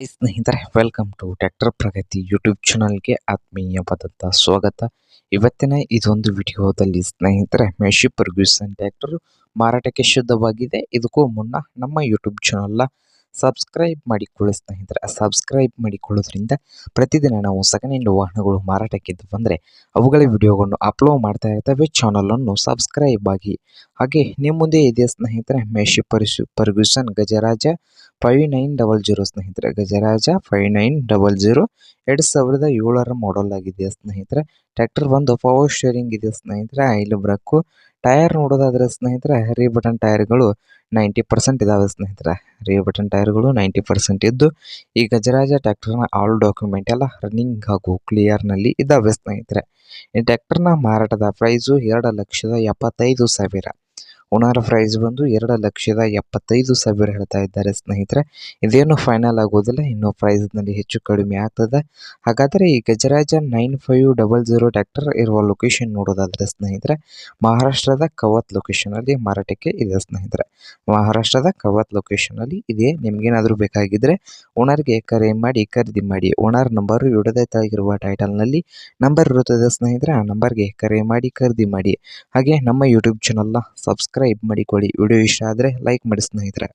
ಸ್ನೇಹಿತರೆ welcome to tractor Pragati YouTube ಚಾನಲ್ಗೆ ಆತ್ಮೀಯವಾದಂಥ ಸ್ವಾಗತ. ಇವತ್ತಿನ ಇದೊಂದು ವಿಡಿಯೋದಲ್ಲಿ ಸ್ನೇಹಿತರೆ ಮೇಶಿ ಪರ್ಗ್ಯೂಸನ್ ಟ್ಯಾಕ್ಟರ್ ಮಾರಾಟಕ್ಕೆ ಶುದ್ಧವಾಗಿದೆ. ಇದಕ್ಕೂ ಮುನ್ನ ನಮ್ಮ ಯೂಟ್ಯೂಬ್ ಚಾನಲ್ನ ಸಬ್ಸ್ಕ್ರೈಬ್ ಮಾಡಿಕೊಳ್ಳಿ ಸ್ನೇಹಿತರೆ, ಸಬ್ಸ್ಕ್ರೈಬ್ ಮಾಡಿಕೊಳ್ಳೋದ್ರಿಂದ ಪ್ರತಿದಿನ ನಾವು ಸೆಕೆಂಡ್ ಹ್ಯಾಂಡ್ ವಾಹನಗಳು ಮಾರಾಟಕ್ಕಿದ್ದು ಬಂದರೆ ಅವುಗಳ ವಿಡಿಯೋಗಳನ್ನು ಅಪ್ಲೋಡ್ ಮಾಡ್ತಾ ಇರ್ತವೆ. ಚಾನಲನ್ನು ಸಬ್ಸ್ಕ್ರೈಬ್ ಆಗಿ. ಹಾಗೆ ನಿಮ್ಮ ಮುಂದೆ ಇದೆ ಸ್ನೇಹಿತರೆ Massey ಪರಿಶು Ferguson Gajaraja five nine double zero ಸ್ನೇಹಿತರೆ, Gajaraja five nine double zero ಎರಡು ಸಾವಿರದ ಏಳರ ಮಾಡೆಲ್ ಆಗಿದೆ ಸ್ನೇಹಿತರೆ? ಟ್ರ್ಯಾಕ್ಟರ್ ಬಂದು ಪವರ್ ಶೇರಿಂಗ್ ಇದೆ ಸ್ನೇಹಿತರೆ? ಐಲ್ ಬ್ರಕ್ಕು ಟೈರ್ ನೋಡೋದಾದ್ರೆ ಸ್ನೇಹಿತರೆ ರೀ ಬಟನ್ ಟೈರ್ಗಳು ನೈಂಟಿ ಪರ್ಸೆಂಟ್ ಇದಾವೆ ಸ್ನೇಹಿತರೆ. ರೀ ಬಟನ್ ಟೈರ್ಗಳು ನೈಂಟಿ ಪರ್ಸೆಂಟ್ ಇದ್ದು, ಈ ಗಜರಾಜ ಟ್ಯಾಕ್ಟರ್ನ ಆಲ್ ಡಾಕ್ಯುಮೆಂಟ್ ಎಲ್ಲ ರನ್ನಿಂಗ್ ಹಾಗೂ ಕ್ಲಿಯರ್ನಲ್ಲಿ ಇದ್ದಾವೆ ಸ್ನೇಹಿತರೆ. ಈ ಟ್ಯಾಕ್ಟರ್ನ ಮಾರಾಟದ ಪ್ರೈಸು ಎರಡು ಲಕ್ಷದ ಎಪ್ಪತ್ತೈದು ಸಾವಿರ. ಓನರ್ ಪ್ರೈಸ್ ಬಂದು ಎರಡು ಲಕ್ಷದ ಎಪ್ಪತ್ತೈದು ಸಾವಿರ ಹೇಳ್ತಾ ಇದ್ದಾರೆ ಸ್ನೇಹಿತರೆ. ಇದೇನು ಫೈನಲ್ ಆಗೋದಿಲ್ಲ, ಇನ್ನು ಪ್ರೈಸ್ನಲ್ಲಿ ಹೆಚ್ಚು ಕಡಿಮೆ ಆಗ್ತದೆ. ಹಾಗಾದರೆ ಈ Gajaraja nine five double zero tractor ಇರುವ ಲೊಕೇಶನ್ ನೋಡೋದಾದರೆ ಸ್ನೇಹಿತರೆ, ಮಹಾರಾಷ್ಟ್ರದ ಕವತ್ ಲೊಕೇಶನಲ್ಲಿ ಮಾರಾಟಕ್ಕೆ ಇದೆ ಸ್ನೇಹಿತರೆ. ಮಹಾರಾಷ್ಟ್ರದ ಕವತ್ ಲೊಕೇಶನಲ್ಲಿ ಇದೆ, ನಿಮಗೇನಾದರೂ ಬೇಕಾಗಿದ್ದರೆ ಓನರ್ಗೆ ಕರೆ ಮಾಡಿ, ಖರೀದಿ ಮಾಡಿ. ಓನರ್ ನಂಬರು ಇಡದೇ ತಾಗಿರುವ ಟೈಟಲ್ನಲ್ಲಿ ನಂಬರ್ ಇರುತ್ತದೆ ಸ್ನೇಹಿತರೆ, ಆ ನಂಬರ್ಗೆ ಕರೆ ಮಾಡಿ, ಖರೀದಿ ಮಾಡಿ. ಹಾಗೆ ನಮ್ಮ ಯೂಟ್ಯೂಬ್ ಚಾನಲ್ನ ಸಬ್ಸ್ಕ್ರೈಬ್ ಮಾಡಿಕೊಳ್ಳಿ. ವಿಡಿಯೋ ಇಷ್ಟ ಆದರೆ ಲೈಕ್ ಮಾಡಿ ಸ್ನೇಹಿತರೆ.